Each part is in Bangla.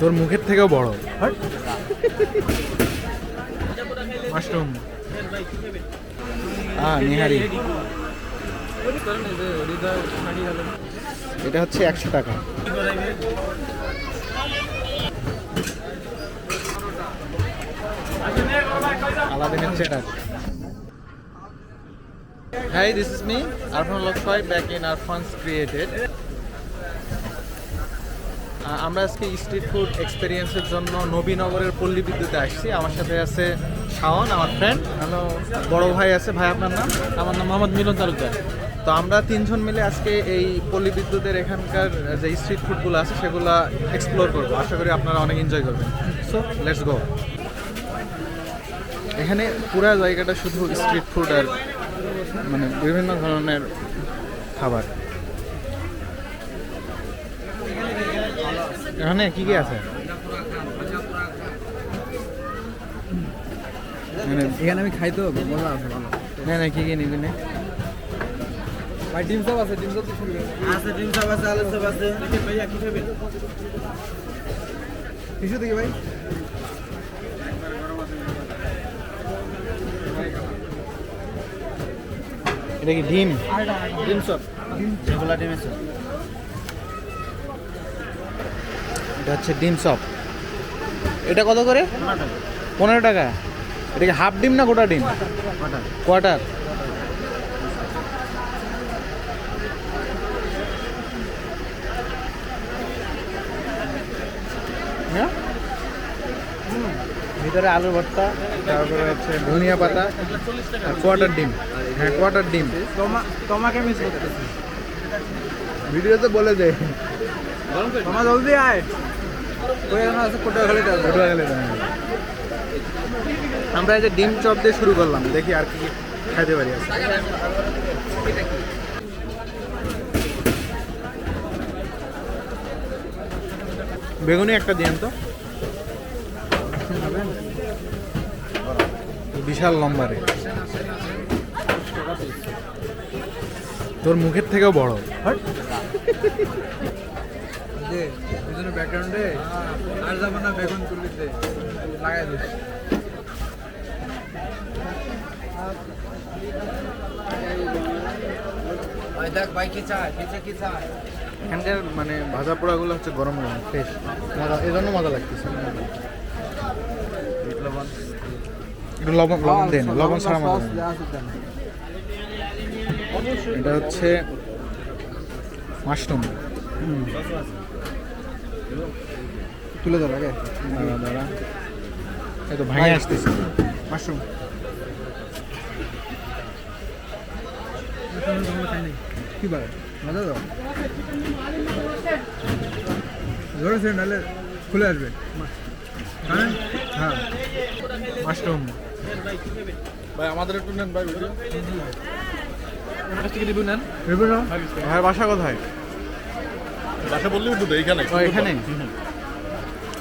তোর মুখের থেকেও বড় মাশরুম হ্যাঁ নিহারি এটা হচ্ছে একশো টাকা আলাদিনের চেটার Hi, this is me, Arfan Lokshoy, back in Arfan's Created. আমরা আজকে স্ট্রিট ফুড এক্সপেরিয়েন্সের জন্য নবীনগরের পল্লী বিদ্যুতে আসছি। আমার সাথে আছে শাওন আমার ফ্রেন্ড হ্যালো বড় ভাই আছে ভাই আপনার নাম? আমার নাম মোহাম্মদ মিলন তালুকদার। তো আমরা তিনজন মিলে আজকে এই পল্লী বিদ্যুতের এখানকার যে স্ট্রিট ফুডগুলো আছে সেগুলো এক্সপ্লোর করব। আশা করি আপনারা অনেক এনজয় করবেন। সো লেটস গো এখানে পুরা জায়গাটা শুধু স্ট্রিট ফুড আর মানে বিভিন্ন ধরনের খাবার। এখানে কি কি আছে? মানে এখানে আমি খাই তো মজা আছে ভালো। না না কি কি নিবি না? ভাই ডিম সব আছে ডিম সব তো শুরু আছে ডিম সব আছে আলু সব আছে। ভাইয়া কি খাবেন কিছু দেখি ভাই। এটা কি ডিম? ডিম সব। যেগুলা ডিম আছে এটা হচ্ছে ডিম চপ। এটা কত করে? পনেরো টাকা। এটা কি হাফ ডিম না গোটা ডিম? কোয়াটার হ্যাঁ? ভিতরে আলু ভর্তা তারপরে হচ্ছে ধনিয়া পাতা আর কোয়ার্টার ডিম। হ্যাঁ কোয়ার্টার ডিম। তোমা তোমাকে মিস করতেছি। ভিডিওতে বলে দে। জলদি আয়। ওই এখানে আছে? গেলে আমরা এই যে ডিম চপ দিয়ে শুরু করলাম দেখি আর কি খাইতে পারি। বেগুনি একটা দিন তো। বিশাল লম্বা রে। তোর মুখের থেকেও বড়। যে পিছনে ব্যাকগ্রাউন্ডে আর যাব না বেগুন তুলিতে লাগাই দিস। এখানকার মানে ভাজা পোড়াগুলো হচ্ছে গরম গরম ফ্রেশ মজা এই জন্য মজা লাগতেছে। একটু লবণ লবণ দেন লবণ ছাড়া মজা এটা হচ্ছে মাশরুম। তুলে ধর আগে। দাঁড়া এই তো ভাই আসতেছে। মাশরুম। কি পারে মজা তো ধরেছে নাহলে খুলে আসবে। হ্যাঁ? হ্যাঁ। মাশরুম। ভাই আমাদের একটু নেন ভাই ভিডিও রিভিউ না ভাই বাসা কোথায়? বাসা বললেই ও এখানে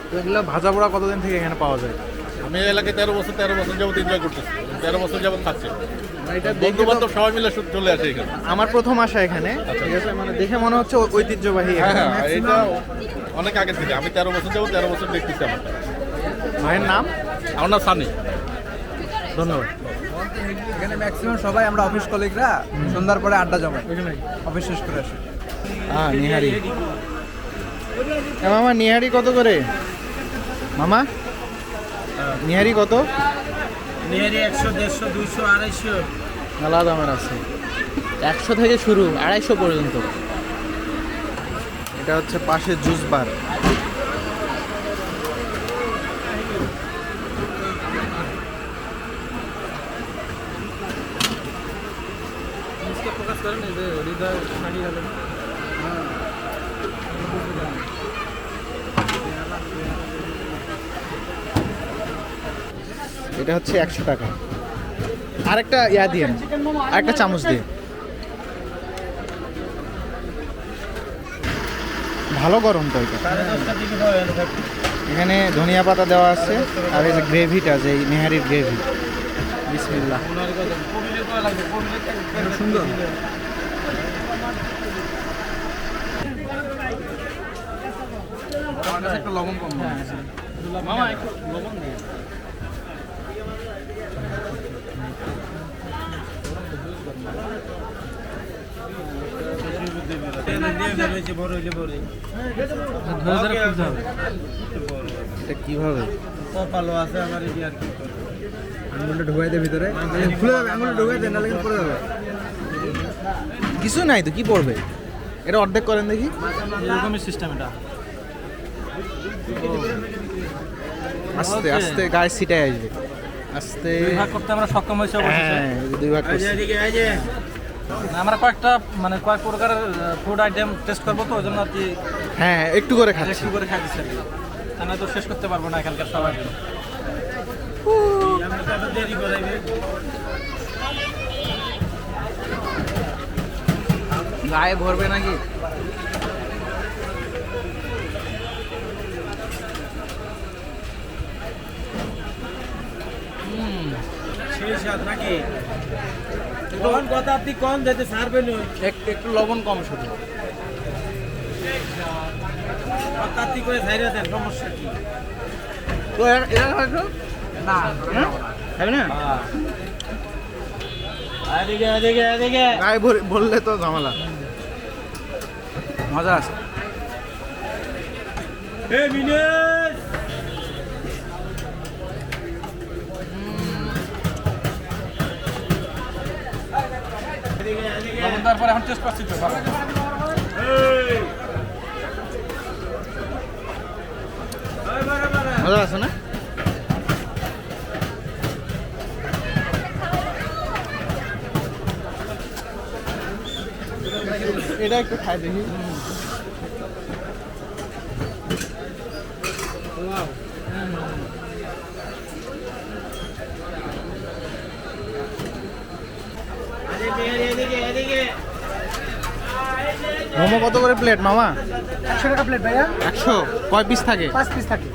তো এগুলো ভাজা পোড়া কতদিন থেকে এখানে পাওয়া যায়? আমি এই এলাকায় তেরো বছর তেরো বছর যাবত এনজয় করতেছি। তেরো বছর যাবত থাকছে এটা বন্ধু তো- বান্ধব সবাই মিলে শুধু চলে আসে এখানে। আমার প্রথম আসা এখানে। ঠিক আছে মানে দেখে মনে হচ্ছে ঐতিহ্যবাহী হ্যাঁ এখানে। হ্যাঁ এটা অনেক আগে থেকে। আমি তেরো বছর যাব তেরো বছর দেখতেছি আমার। ভাইয়ের নাম? আমার নাম সানি। ধন্যবাদ। এখানে ম্যাক্সিমাম সবাই আমরা অফিস কলিগরা সন্ধ্যার পরে আড্ডা জমাই। অফিস শেষ করে আসি। হ্যাঁ নিহারি। মামা নিহারি কত করে? মামা নিহারি কত? নিয়ারি একশো দেড়শো দুইশো আড়াইশো। মেলা দামের আছে। একশো থেকে শুরু আড়াইশো পর্যন্ত। এটা হচ্ছে পাশে জুস বার। ফোকাস করেন এই যে হৃদয় ছাড়িয়ে গেলেন এটা হচ্ছে একশো টাকা। আরেকটা ইয়া দিয়ে আরেকটা চামচ দিয়ে। ভালো গরম তো এটা। এখানে ধনিয়া পাতা দেওয়া আছে আর এই যে গ্রেভিটা যে এই নেহারির গ্রেভি। বিসমিল্লা সুন্দর। একটা লবণ কম মামা একটু লবণ দিয়ে। এটা কীভাবে আঙুলটা ঢুকাই দে ভিতরে খুলে যাবে আঙুলটা কিন্তু পড়ে যাবে কিছু নাই তো কি পড়বে এটা অর্ধেক করেন দেখি এরকমই সিস্টেম এটা আস্তে আস্তে গায়ে সিটাই আসবে আস্তে করতে আমরা সক্ষম হয়েছি হ্যাঁ দুই ভাগ করছি। আমরা কয়েকটা মানে কয়েক প্রকারের ফুড আইটেম টেস্ট করব তো ওই জন্য আর কি হ্যাঁ একটু করে খাচ্ছি। একটু করে খাই দিচ্ছি আর কি। তা শেষ করতে পারব না এখানকার সবাই। গায়ে ভরবে নাকি? তখন কথা আপনি কম যেতে সারবেন একটু একটু লবণ কম শুধু। তাত্তি করে ছাইরা দেন সমস্যা কি? তো এরা- এরা না খাবে না? এদিকে এদিকে এদিকে। গায়ে ভরে- বললে তো ঝামেলা। মজা আছে। এ মিনেশ! তারপরে এখন টেস্ট পাচ্ছি তো ভালো। মজা আছে না? এটা একটু খাই দেখি। মোমো কত করে প্লেট মামা? একশো টাকা প্লেট ভাইয়া। একশো? কয় পিস থাকে? পাঁচ পিস থাকে।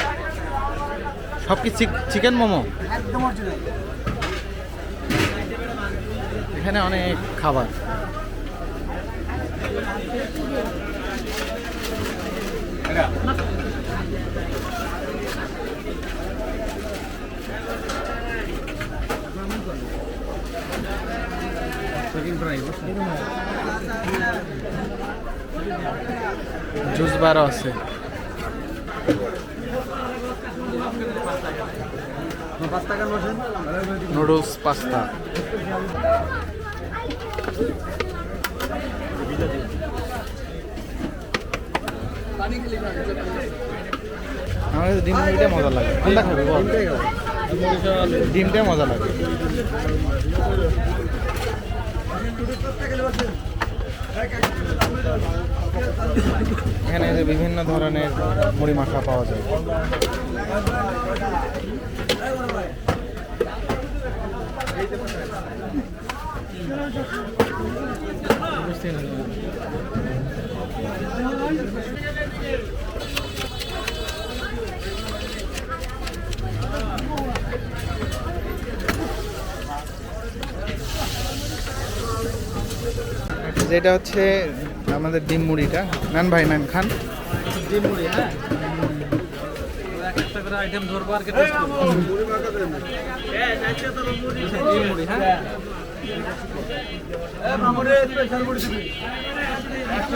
সব কি চিকেন মোমো? একদম অরিজিনাল এখানে অনেক খাবার। জুস বারও আছে। Noodles pasta. আমার ডিম মুড়িটা মজা লাগে। কোনটা খাবে বল? ডিমটাই মজা লাগে। এখানে যে বিভিন্ন ধরনের মুড়ি মাখা পাওয়া যায়। হচ্ছে আমাদের ডিম মুড়িটা। নান ভাই নান খান। ডিম মুড়ি হ্যাঁ?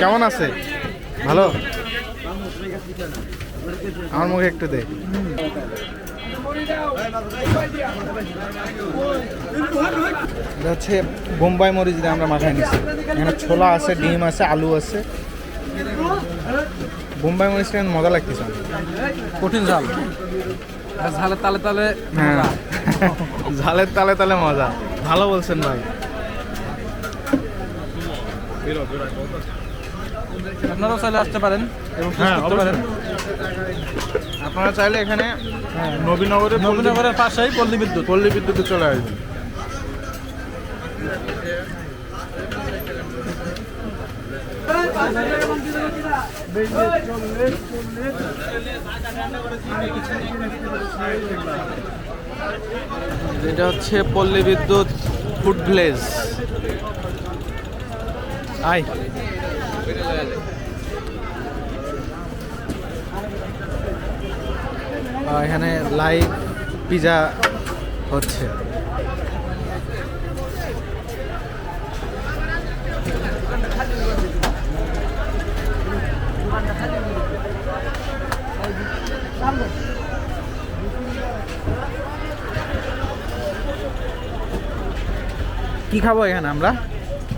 কেমন আছে? ভালো? আমার মুখে একটু দে। এটা হচ্ছে বোম্বাই মরিচ দিয়ে আমরা মাথায় নিচ্ছি এখানে ছোলা আছে ডিম আছে আলু আছে। বোম্বাই মরিচটা মজা লাগতেছে। কঠিন ঝাল। ঝালের তালে তালে হ্যাঁ। ঝালের তালে তালে মজা। ভালো বলছেন ভাই। আপনারাও চাইলে আসতে পারেন এবং হ্যাঁ, করতে পারেন। আপনারা চাইলে এখানে নবীনগরে নবীনগরের পাশেই পল্লী বিদ্যুৎ। পল্লী বিদ্যুতে চলে আসবেন। এটা হচ্ছে পল্লী বিদ্যুৎ ফুড ভিলেজ আই। আহ, এখানে লাইভ পিজা হচ্ছে। কি খাব এখানে আমরা?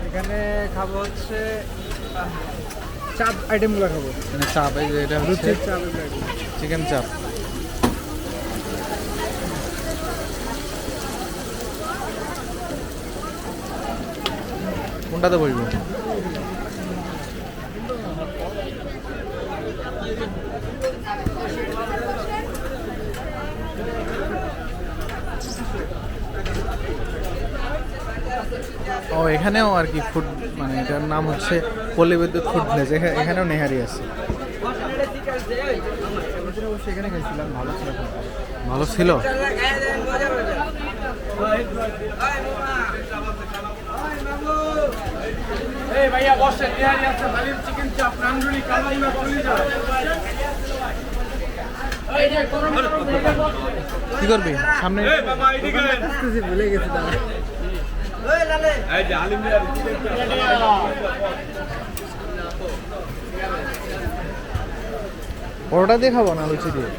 এখানে খাব হচ্ছে চাপ আইটেমগুলো খাব। মানে চাপ এই যে এটা হচ্ছে চাপ চিকেন চাপ। কোনটাতে বসবো? ও এখানেও আর কি ফুড মানে এটার নাম হচ্ছে পল্লী বিদ্যুৎ ফুড প্লেস এখানেও নেহারি আছে। ভালো ছিল? কি করবি? সামনে ভুলে গেছি পরোটা দিয়ে খাব না লুচি দিয়ে?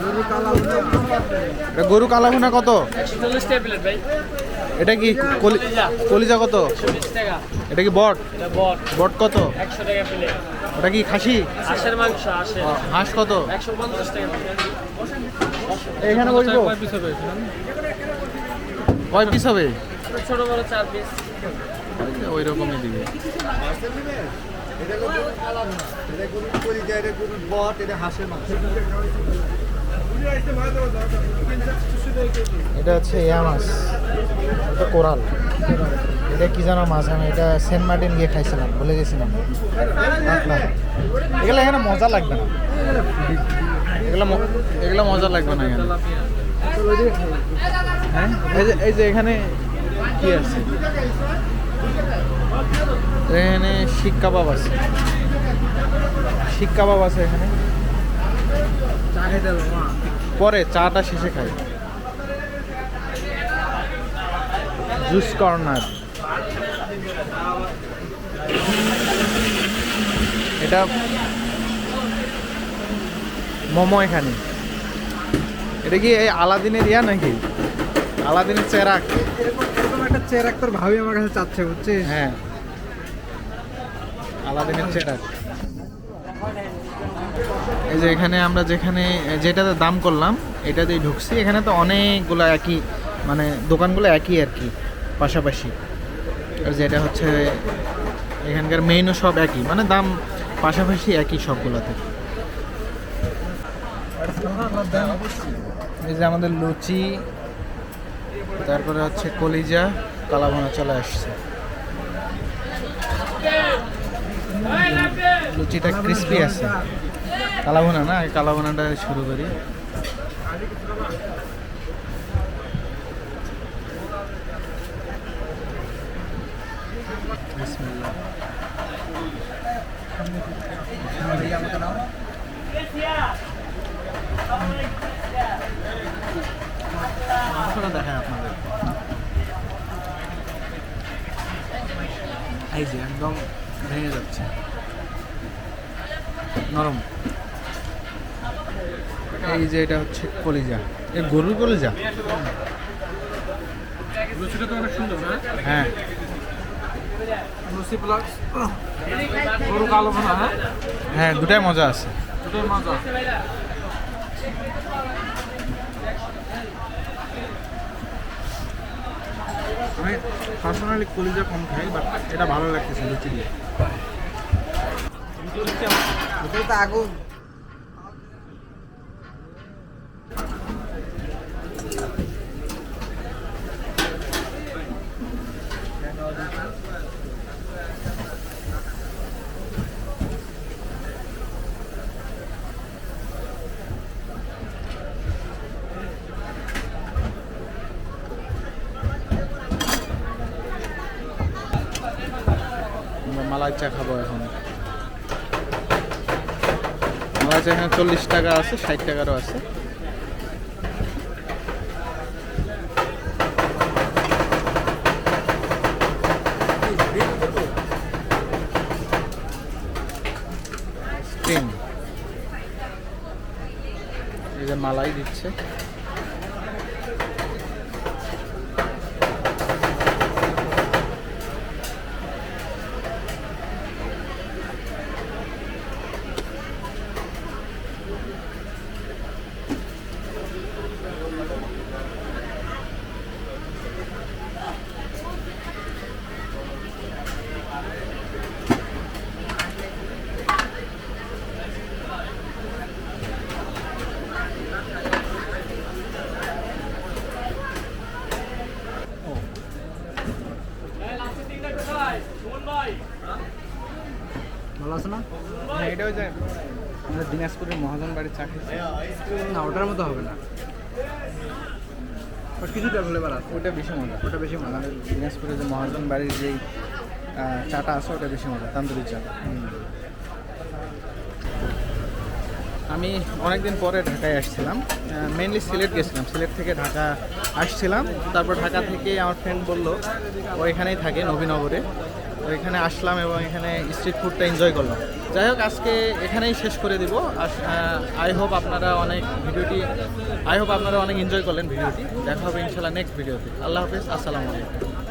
গরু কালা ভুনা। এটা গরু কালাভুনা কত? এটা কি কলি- কলিজা কত? এটা কি বট? বট কত? ওটা কি খাসি? হাঁস কত? একশো পঞ্চাশ টাকা। এখানে বসবো? কয় পিস হবে ছোট বড় চার পিস ওই রকমই দিবে। এটা হচ্ছে ইয়া মাছ। এটা কোরাল। এটা কি জানো মাছ? আমি এটা সেন্ট মার্টিন গিয়ে খাইছিলাম ভুলে গেছিলাম। এগুলো এখানে মজা লাগবে না। এগুলো এগুলো মজা লাগবে না। হ্যাঁ? এই যে এই যে এখানে কি আছে? এখানে শিক কাবাব আছে। শিক কাবাব আছে এখানে। পরে চাটা শেষে খাই। Juice corner. এটা মোমো এখানে। এটা কি এই আলাদিনের ইয়া নাকি? আলাদিনের চেরাক। এরকম একটা চেয়ার একটার ভাবি আমার কাছে চাচ্ছে বুঝছিস? হ্যাঁ। আলাদিনের চেরাক। এই যে এখানে আমরা যেখানে যেটাতে দাম করলাম এটাতেই ঢুকছি। এখানে তো অনেকগুলো একই মানে দোকানগুলো একই আর কি পাশাপাশি। আর যেটা হচ্ছে এখানকার মেইনও সব একই মানে দাম পাশাপাশি একই সবগুলোতে। এই যে আমাদের লুচি, তারপরে হচ্ছে কলিজা, কালাভোনা চলে আসছে। লুচিটা ক্রিস্পি আছে। কালাভোনা না কালাভোনাটা শুরু করি। আপনাদের। এই যে একদম ভেঙে যাচ্ছে। নরম। এই যে এটা হচ্ছে কলিজা। এ গরুর কলিজা? লুচিটা তো অনেক সুন্দর না হ্যাঁ। লুচি প্লাস গরু কালো হ্যাঁ? হ্যাঁ দুটাই মজা আছে। দুটোই মজা। আমি পার্সোনালি কলিজা কম খাই বাট এটা ভালো লাগতেছে লুচি দিয়ে। আগুন। মালাই চা খাব এখন। মালাই চা এখানে চল্লিশ টাকা আছে, ষাট টাকারও আছে। এই যে মালাই দিচ্ছে ভালো আছে না হ্যাঁ এটাও যে আমাদের দিনাজপুরের মহাজন বাড়ির চাকরি না ওটার মতো হবে না বাট কিছুটা ফ্লেভার আছে ওটা বেশি মজা। ওটা বেশি মজা। দিনাজপুরে যে মহাজন বাড়ির যেই চাটা আছে, ওটা বেশি মজা তান্দুরি চা আমি অনেকদিন পরে ঢাকায় আসছিলাম। মেনলি সিলেট গেছিলাম। সিলেট থেকে ঢাকা আসছিলাম। তারপর ঢাকা থেকে আমার ফ্রেন্ড বলল, ও এখানেই থাকে নবীনগরে। তো এখানে আসলাম এবং এখানে স্ট্রিট ফুডটা এনজয় করলাম। যাই হোক, আজকে এখানেই শেষ করে দিব। আই হোপ আপনারা অনেক ভিডিওটি আই হোপ আপনারা অনেক এনজয় করলেন ভিডিওটি। দেখা হবে ইনশাল্লাহ নেক্সট ভিডিওতে আল্লাহ হাফিজ, আসসালামু আলাইকুম।